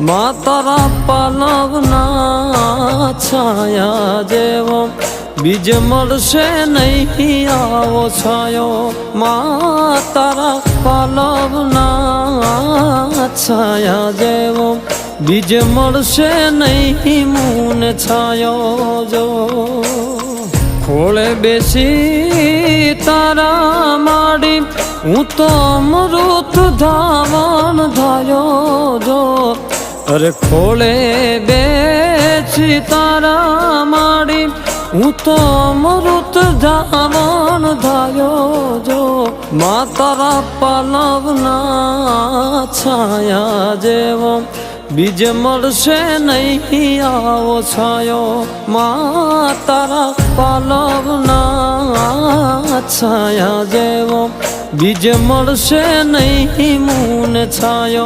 મા તારા પાલવના છાયા જેવો બીજ મળશે નહીં આવો છાયો મા તારા પાલવના છાયા જેવો બીજ મળશે નહીં મૂન છાયો જો ખોળે બેસી તારા માડી હું તો અમૃત ધાવણ ધાયો જો আরে খোলে বেছি তারা মারি উত্তম রুত জামন ধায় মাতারা পালব না ছায়া যেব বীজ মরসে নাই আও ছায়। মাতারা পালব না ছায়া যেব বীজ মরসে নাই মুন ছায়